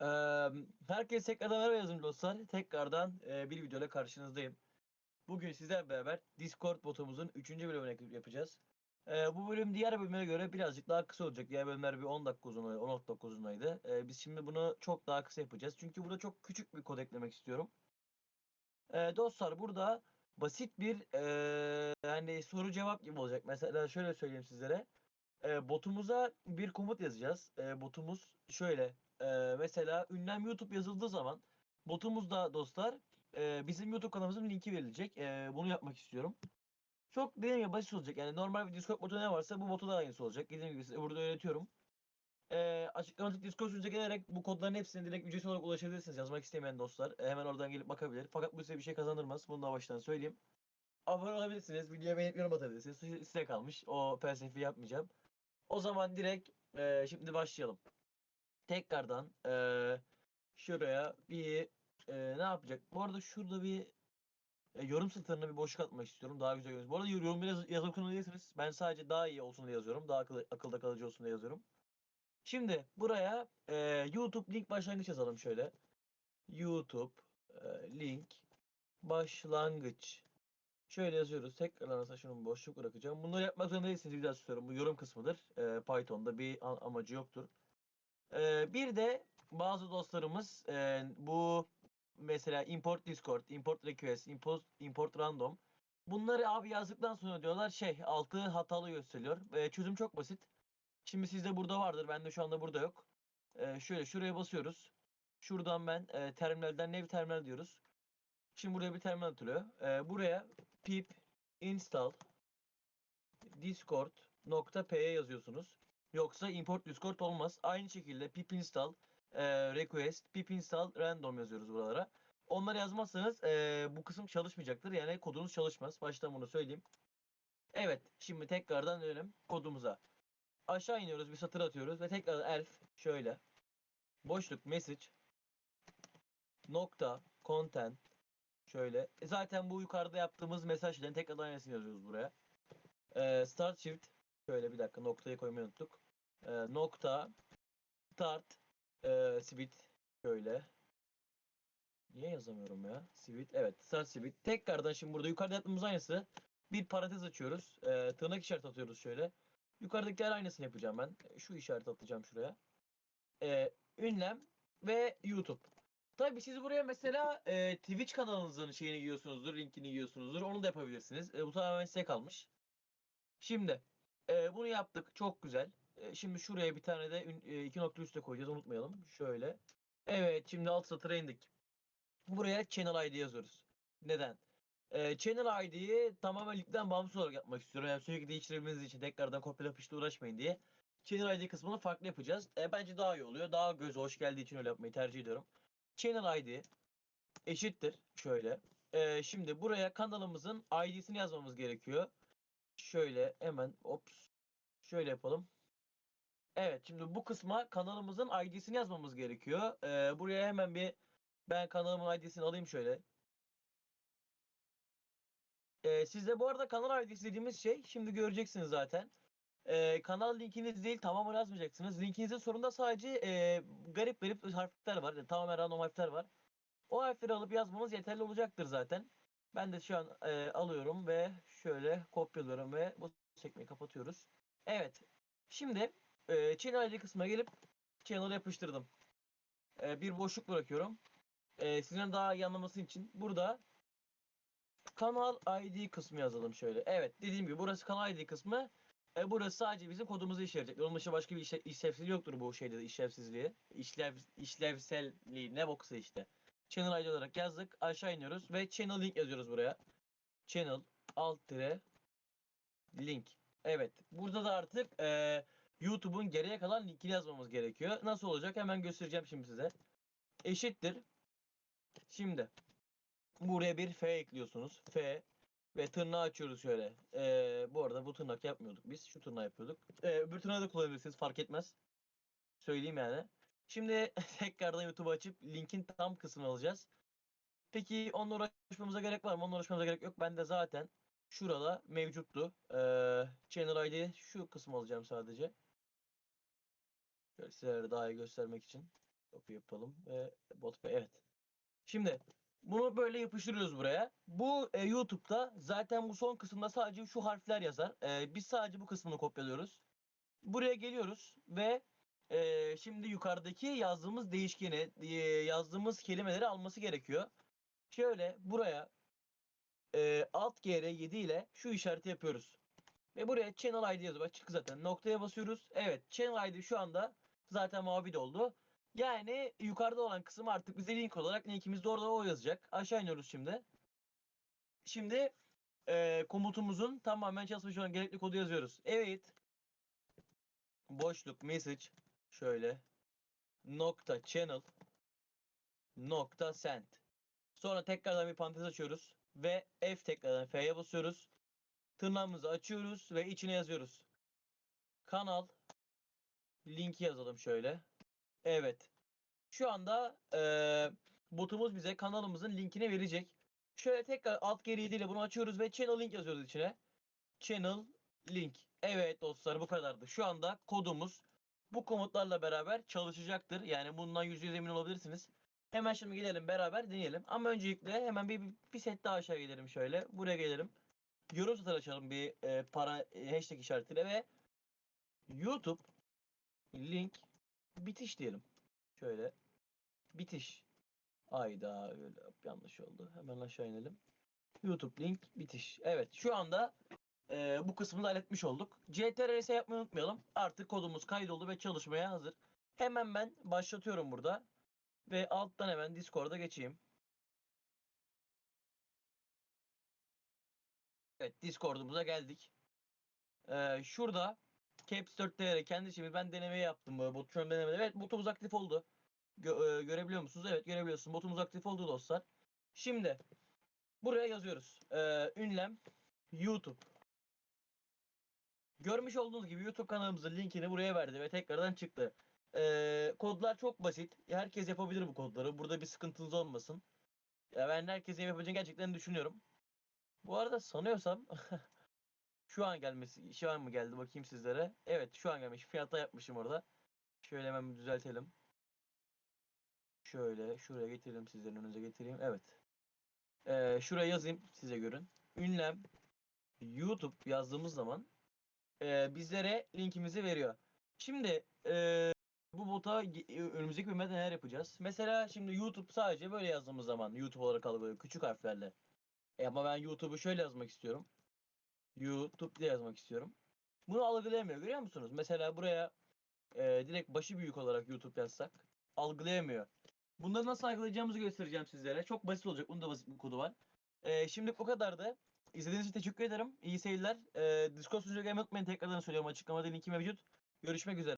Herkese tekrardan merhaba yazın dostlar. Tekrardan eee, bir videoyla karşınızdayım. Bugün sizlerle beraber Discord botumuzun 3. bölümünü yapacağız. Bu bölüm diğer bölümlere göre birazcık daha kısa olacak. Diğer bölümler bir 10 dakika uzun, 16 dakika uzunaydı. Biz şimdi bunu çok daha kısa yapacağız. Çünkü burada çok küçük bir kod eklemek istiyorum. Dostlar burada basit bir eee hani soru cevap gibi olacak. Mesela şöyle söyleyeyim sizlere. Botumuza bir komut yazacağız. Botumuz şöyle. Eee, mesela ünlem YouTube yazıldığı zaman botumuzda dostlar eee, bizim YouTube kanalımızın linki verilecek. Eee, bunu yapmak istiyorum. Çok dediğim gibi basit olacak. Yani normal bir Discord botu ne varsa bu botu da aynısı olacak. Dediğim gibi size burada öğretiyorum. Eee açıklamadaki Discord sunucuya gelerek bu kodların hepsine direkt ücretsiz olarak ulaşabilirsiniz. Yazmak istemeyen dostlar. E, hemen oradan gelip bakabilir. Fakat bu size bir şey kazandırmaz. Bunu da baştan söyleyeyim. Abone olabilirsiniz. Videoya beğenip yorum atabilirsiniz. Size kalmış. O felsefi yapmayacağım. O zaman direkt eee, şimdi başlayalım. Tekrardan eee, şuraya bir eee, ne yapacak? Bu arada şurada bir e, yorum satırına bir boşluk atmak istiyorum. Daha güzel görünsün. Bu arada yorum yaz yazıp kullanabilirsiniz. Ben sadece daha iyi olsun diye yazıyorum. Daha akıllı, akılda kalıcı olsun diye yazıyorum. Şimdi buraya eee, YouTube link başlangıç yazalım şöyle. YouTube eee, link başlangıç. Şöyle yazıyoruz. Tekrardan mesela şunu boşluk bırakacağım. Bunları yapmak zorunda değilsiniz. Bir daha söylüyorum. Bu yorum kısmıdır. Eee, Python'da bir amacı yoktur. Eee, bir de bazı dostlarımız eee, bu mesela import Discord, import request, import, import random. Bunları abi yazdıktan sonra diyorlar şey altı hatalı gösteriyor. Eee, çözüm çok basit. Şimdi sizde burada vardır. Bende şu anda burada yok. Eee, şöyle şuraya basıyoruz. Şuradan ben eee, terminalden nav terminal diyoruz. Şimdi buraya bir terminal atılıyor. Eee, buraya pip install discord.py yazıyorsunuz. Yoksa import discord olmaz. Aynı şekilde pip install eee, request pip install random yazıyoruz buralara. Onları yazmazsanız eee, bu kısım çalışmayacaktır. Yani kodunuz çalışmaz. Baştan bunu söyleyeyim. Evet. Şimdi tekrardan dönelim kodumuza. Aşağı iniyoruz. Bir satır atıyoruz. Ve tekrar elf şöyle. Boşluk message nokta content şöyle. E zaten bu yukarıda yaptığımız mesajların tekrardan aynısını yazıyoruz buraya. Ee, start shift şöyle bir dakika noktayı koymayı unuttuk. Ee, nokta start e, switch şöyle. Niye yazamıyorum ya? Switch evet start switch. Tekrardan şimdi burada yukarıda yaptığımız aynısı. Bir parantez açıyoruz. Ee, tırnak işareti atıyoruz şöyle. Yukarıdakiler aynısını yapacağım ben. Şu işareti atacağım şuraya. Ee, ünlem ve YouTube. Tabii siz buraya mesela e, Twitch kanalınızın şeyini giyiyorsunuzdur, linkini giyiyorsunuzdur. Onu da yapabilirsiniz. E, bu tamamen size kalmış. Şimdi e, bunu yaptık. Çok güzel. E, şimdi şuraya bir tane de e, iki nokta üste koyacağız. Unutmayalım. Şöyle. Evet. Şimdi alt satıra indik. Buraya channel ID yazıyoruz. Neden? E, channel ID'yi tamamen linkten bağımsız olarak yapmak istiyorum. Yani sürekli değiştirebilmeniz için tekrardan kopyala yapıştı uğraşmayın diye. Channel ID kısmını farklı yapacağız. E, bence daha iyi oluyor. Daha göze hoş geldiği için öyle yapmayı tercih ediyorum. Channel ID eşittir şöyle. Ee, şimdi buraya kanalımızın ID'sini yazmamız gerekiyor. Şöyle hemen ops şöyle yapalım. Evet şimdi bu kısma kanalımızın ID'sini yazmamız gerekiyor. Ee, buraya hemen bir ben kanalımın ID'sini alayım şöyle. Ee, sizde bu arada kanal ID'si dediğimiz şey şimdi göreceksiniz zaten. Ee, kanal linkiniz değil tamamen yazmayacaksınız. Linkinizin sonunda sadece e, garip garip harfler var. Yani tamamen random harfler var. O harfleri alıp yazmanız yeterli olacaktır zaten. Ben de şu an e, alıyorum ve şöyle kopyalıyorum ve bu sekmeyi kapatıyoruz. Evet. Şimdi e, channel ID kısmına gelip channel'ı yapıştırdım. E, bir boşluk bırakıyorum. E, sizin daha iyi anlaması için burada kanal ID kısmı yazalım şöyle. Evet dediğim gibi burası kanal ID kısmı. E, burası sadece bizim kodumuzu işleyecek. Onun dışında başka bir işe, işlevsizliği yoktur bu şeyde de işlevsizliği. İşlev, işlevselliği ne boksa işte. Channel ID olarak yazdık. Aşağı iniyoruz ve channel link yazıyoruz buraya. Channel alt tire link. Evet. Burada da artık e, YouTube'un geriye kalan linkini yazmamız gerekiyor. Nasıl olacak? Hemen göstereceğim şimdi size. Eşittir. Şimdi buraya bir F ekliyorsunuz. F ve tırnağı açıyoruz şöyle. E, bu arada bu tırnak yapmıyorduk biz. Şu tırnağı yapıyorduk. E, öbür tırnağı da kullanabilirsiniz. Fark etmez. Söyleyeyim yani. Şimdi tekrardan YouTube açıp linkin tam kısmını alacağız. Peki onunla uğraşmamıza gerek var mı? Onunla uğraşmamıza gerek yok. Ben de zaten şurada mevcuttu. Ee, channel ID şu kısmı alacağım sadece. Şöyle sizlere daha iyi göstermek için. Copy yapalım ve bot evet. Şimdi bunu böyle yapıştırıyoruz buraya. Bu e, YouTube'da zaten bu son kısımda sadece şu harfler yazar. E, biz sadece bu kısmını kopyalıyoruz. Buraya geliyoruz ve e, şimdi yukarıdaki yazdığımız değişkeni, e, yazdığımız kelimeleri alması gerekiyor. Şöyle buraya e, alt GR7 ile şu işareti yapıyoruz. Ve buraya channel ID yazıyor. Bak çıktı zaten. Noktaya basıyoruz. Evet channel ID şu anda zaten mavi doldu. Yani yukarıda olan kısım artık bize link olarak linkimizde orada o yazacak. Aşağı iniyoruz şimdi. Şimdi e, komutumuzun tamamen çalışmış olan gerekli kodu yazıyoruz. Evet. Boşluk message şöyle nokta channel nokta send. Sonra tekrardan bir parantez açıyoruz ve F tekrardan F'ye basıyoruz. Tırnağımızı açıyoruz ve içine yazıyoruz. Kanal linki yazalım şöyle. Evet. Şu anda eee botumuz bize kanalımızın linkini verecek. Şöyle tekrar alt geri ile bunu açıyoruz ve channel link yazıyoruz içine. Channel link. Evet dostlar bu kadardı. Şu anda kodumuz bu komutlarla beraber çalışacaktır. Yani bundan yüzde yüz emin olabilirsiniz. Hemen şimdi gidelim beraber deneyelim. Ama öncelikle hemen bir, bir set daha aşağı gidelim şöyle. Buraya gelelim. Yorum satır açalım bir e, para e, hashtag işaretiyle ve YouTube link bitiş diyelim. Şöyle bitiş. Ayda öyle yanlış oldu. Hemen aşağı inelim. YouTube link bitiş. Evet şu anda e, bu kısmını da halletmiş olduk. CTRS yapmayı unutmayalım. Artık kodumuz kaydoldu ve çalışmaya hazır. Hemen ben başlatıyorum burada. Ve alttan hemen Discord'a geçeyim. Evet Discord'umuza geldik. Ee, şurada Caps 4 değeri kendi şimdi ben denemeyi yaptım. bu Bot şu an denemede. Evet botumuz aktif oldu. Gö- e, görebiliyor musunuz? Evet görebiliyorsunuz. Botumuz aktif oldu dostlar. Şimdi buraya yazıyoruz. Ee, ünlem YouTube. Görmüş olduğunuz gibi YouTube kanalımızın linkini buraya verdi ve tekrardan çıktı. Ee, kodlar çok basit. Herkes yapabilir bu kodları. Burada bir sıkıntınız olmasın. Ya ben herkesin yapabileceğini gerçekten düşünüyorum. Bu arada sanıyorsam şu an gelmesi, şu an mı geldi bakayım sizlere. Evet şu an gelmiş. Fiyata yapmışım orada. Şöyle hemen bir düzeltelim. Şöyle şuraya getirelim sizlerin önünüze getireyim. Evet. Ee, şuraya yazayım size görün. Ünlem YouTube yazdığımız zaman e, bizlere linkimizi veriyor. Şimdi e, bu bota önümüzdeki bölümde neler yapacağız? Mesela şimdi YouTube sadece böyle yazdığımız zaman YouTube olarak algılıyor küçük harflerle. E ama ben YouTube'u şöyle yazmak istiyorum. YouTube diye yazmak istiyorum. Bunu algılayamıyor görüyor musunuz? Mesela buraya e, direkt başı büyük olarak YouTube yazsak algılayamıyor. Bunları nasıl algılayacağımızı göstereceğim sizlere. Çok basit olacak. Bunun da basit bir kodu var. E, şimdi bu kadardı. İzlediğiniz için teşekkür ederim. İyi seyirler. E, Discord sunucuya gelmeyi unutmayın. Tekrardan söylüyorum. Açıklamada linki mevcut. Görüşmek üzere.